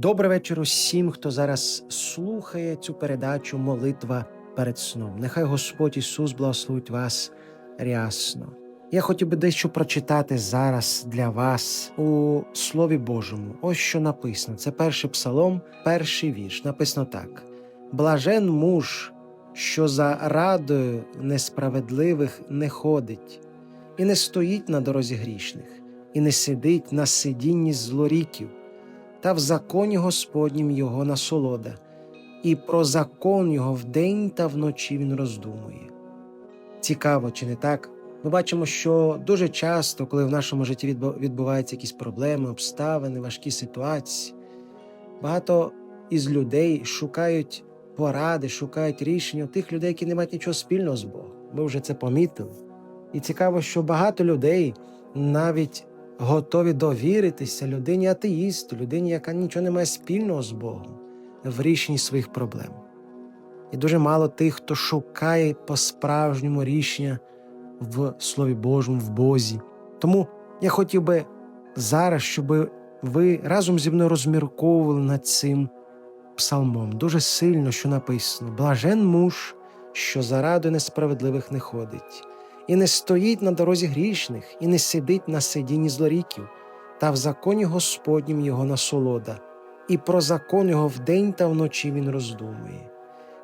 Добрий вечір усім, хто зараз слухає цю передачу Молитва перед сном. Нехай Господь Ісус благословить вас рясно. Я хотів би дещо прочитати зараз для вас у Слові Божому. Ось що написано. Це перший псалом, перший вірш. Написано так: Блажен муж, що за радою несправедливих не ходить, і не стоїть на дорозі грішних, і не сидить на сидінні злоріків та в законі Господнім його насолода, і про закон його вдень та вночі він роздумує. Цікаво, чи не так? Ми бачимо, що дуже часто, коли в нашому житті відбуваються якісь проблеми, обставини, важкі ситуації, багато із людей шукають поради, шукають рішення тих людей, які не мають нічого спільного з Богом. Ми вже це помітили. І цікаво, що багато людей навіть готові довіритися людині атеїсту, людині, яка нічого не має спільного з Богом в рішенні своїх проблем. І дуже мало тих, хто шукає по-справжньому рішення в Слові Божому, в Бозі. Тому я хотів би зараз, щоб ви разом зі мною розмірковували над цим псалмом. Дуже сильно, що написано: Блажен муж, що заради несправедливих не ходить і не стоїть на дорозі грішних, і не сидить на сидінні злоріків, та в законі Господнім його насолода, і про закон його вдень та вночі він роздумує.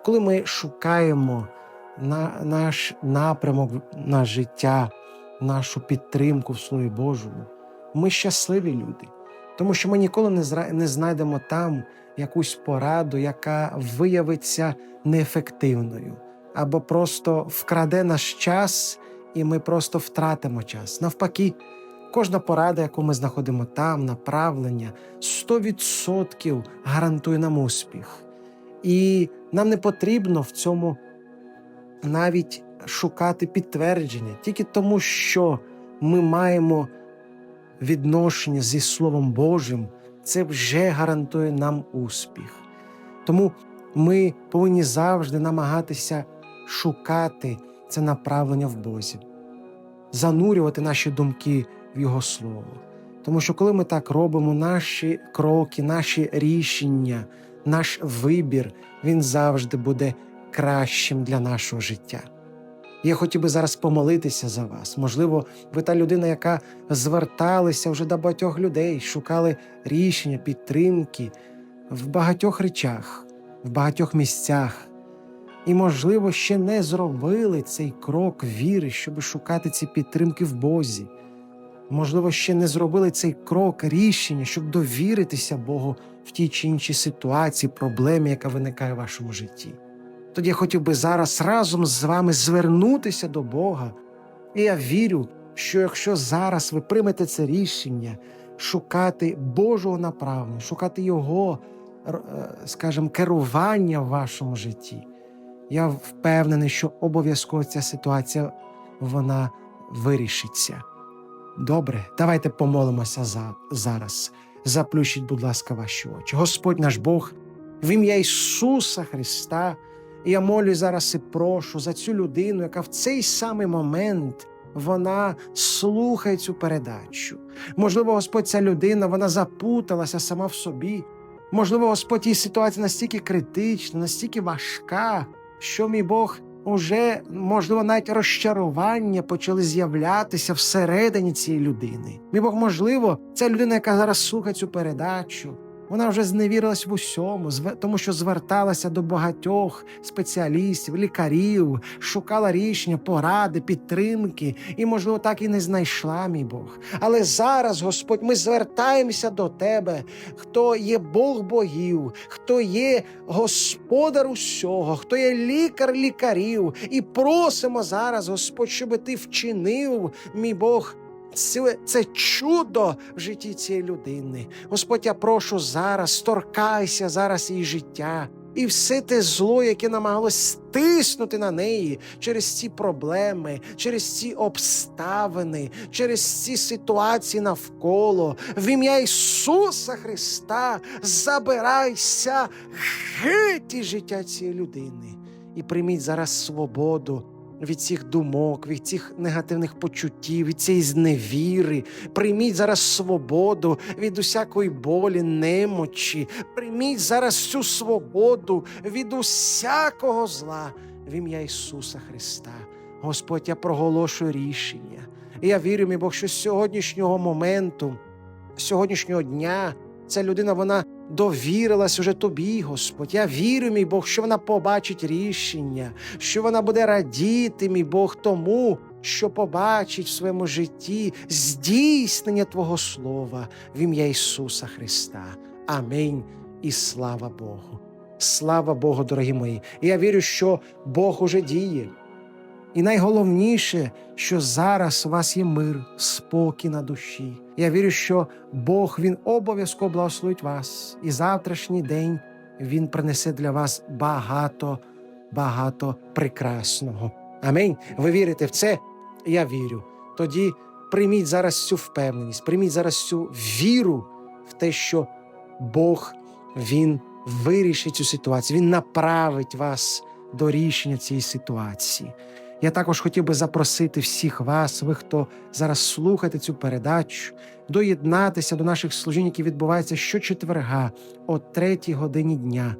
Коли ми шукаємо на наш напрямок на життя, нашу підтримку в Слові Божому, ми щасливі люди, тому що ми ніколи не знайдемо там якусь пораду, яка виявиться неефективною, або просто вкраде наш час і ми просто втратимо час. Навпаки, кожна порада, яку ми знаходимо там, направлення, 100% гарантує нам успіх. І нам не потрібно в цьому навіть шукати підтвердження, тільки тому, що ми маємо відношення зі Словом Божим, це вже гарантує нам успіх. Тому ми повинні завжди намагатися шукати це направлення в Бозі, занурювати наші думки в Його Слово. Тому що коли ми так робимо, наші кроки, наші рішення, наш вибір, він завжди буде кращим для нашого життя. Я хотів би зараз помолитися за вас. Можливо, ви та людина, яка зверталася вже до багатьох людей, шукали рішення, підтримки в багатьох речах, в багатьох місцях і, можливо, ще не зробили цей крок віри, щоб шукати ці підтримки в Бозі. Можливо, ще не зробили цей крок рішення, щоб довіритися Богу в тій чи іншій ситуації, проблемі, яка виникає в вашому житті. Тоді я хотів би зараз разом з вами звернутися до Бога. І я вірю, що якщо зараз ви приймете це рішення, шукати Божого направлення, шукати Його, е, скажімо, керування в вашому житті, я впевнений, що обов'язково ця ситуація вона вирішиться. Добре, давайте помолимося за, зараз. Заплющіть, будь ласка, ваші очі. Господь наш Бог, в ім'я Ісуса Христа. Я молю зараз і прошу за цю людину, яка в цей самий момент вона слухає цю передачу. Можливо, Господь, ця людина вона запуталася сама в собі. Можливо, Господь, її ситуація настільки критична, настільки важка, що мій Бог уже, можливо, навіть розчарування почали з'являтися всередині цієї людини. Мій Бог, можливо, ця людина, яка зараз слухає цю передачу, Вона вже зневірилась в усьому, тому що зверталася до багатьох спеціалістів, лікарів, шукала рішення, поради, підтримки і, можливо, так і не знайшла, мій Бог. Але зараз, Господь, ми звертаємося до Тебе, хто є Бог богів, хто є господар усього, хто є лікар лікарів, і просимо зараз, Господь, щоб ти вчинив, мій Бог. Це, чудо в житті цієї людини. Господь, я прошу зараз, торкайся зараз її життя. І все те зло, яке намагалось стиснути на неї через ці проблеми, через ці обставини, через ці ситуації навколо, в ім'я Ісуса Христа забирайся геть із життя цієї людини і прийміть зараз свободу від цих думок, від цих негативних почуттів, від цієї зневіри. Прийміть зараз свободу від усякої болі, немочі. Прийміть зараз цю свободу від усякого зла в ім'я Ісуса Христа. Господь, я проголошую рішення. Я вірю, мій Бог, що з сьогоднішнього моменту, з сьогоднішнього дня, ця людина вона довірилась уже тобі, Господь. Я вірю, мій Бог, що вона побачить рішення, що вона буде радіти, мій Бог, тому, що побачить в своєму житті здійснення Твого Слова в ім'я Ісуса Христа. Амінь і слава Богу. Слава Богу, дорогі мої. Я вірю, що Бог уже діє. І найголовніше, що зараз у вас є мир, спокій на душі. Я вірю, що Бог він обов'язково благословить вас, і завтрашній день він принесе для вас багато, багато прекрасного. Амінь. Ви вірите в це? Я вірю. Тоді прийміть зараз цю впевненість, прийміть зараз цю віру в те, що Бог він вирішить цю ситуацію, він направить вас до рішення цієї ситуації. Я також хотів би запросити всіх вас, ви, хто зараз слухаєте цю передачу, доєднатися до наших служінь, які відбуваються щочетверга о третій годині дня.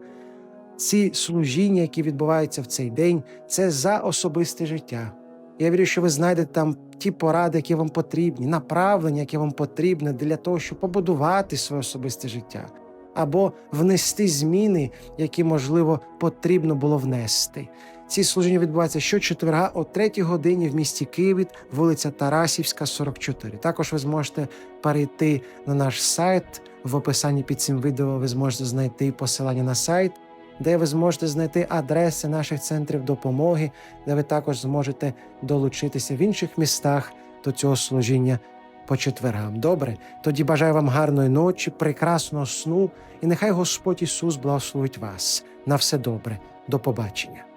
Ці служіння, які відбуваються в цей день, це за особисте життя. Я вірю, що ви знайдете там ті поради, які вам потрібні, направлення, які вам потрібне для того, щоб побудувати своє особисте життя, або внести зміни, які, можливо, потрібно було внести. Ці служіння відбуваються щочетверга о 3 годині в місті Києві, вулиця Тарасівська, 44. Також ви зможете перейти на наш сайт. В описанні під цим відео ви зможете знайти посилання на сайт, де ви зможете знайти адреси наших центрів допомоги, де ви також зможете долучитися в інших містах до цього служіння по четвергам. Добре, тоді бажаю вам гарної ночі, прекрасного сну, і нехай Господь Ісус благословить вас. На все добре. До побачення.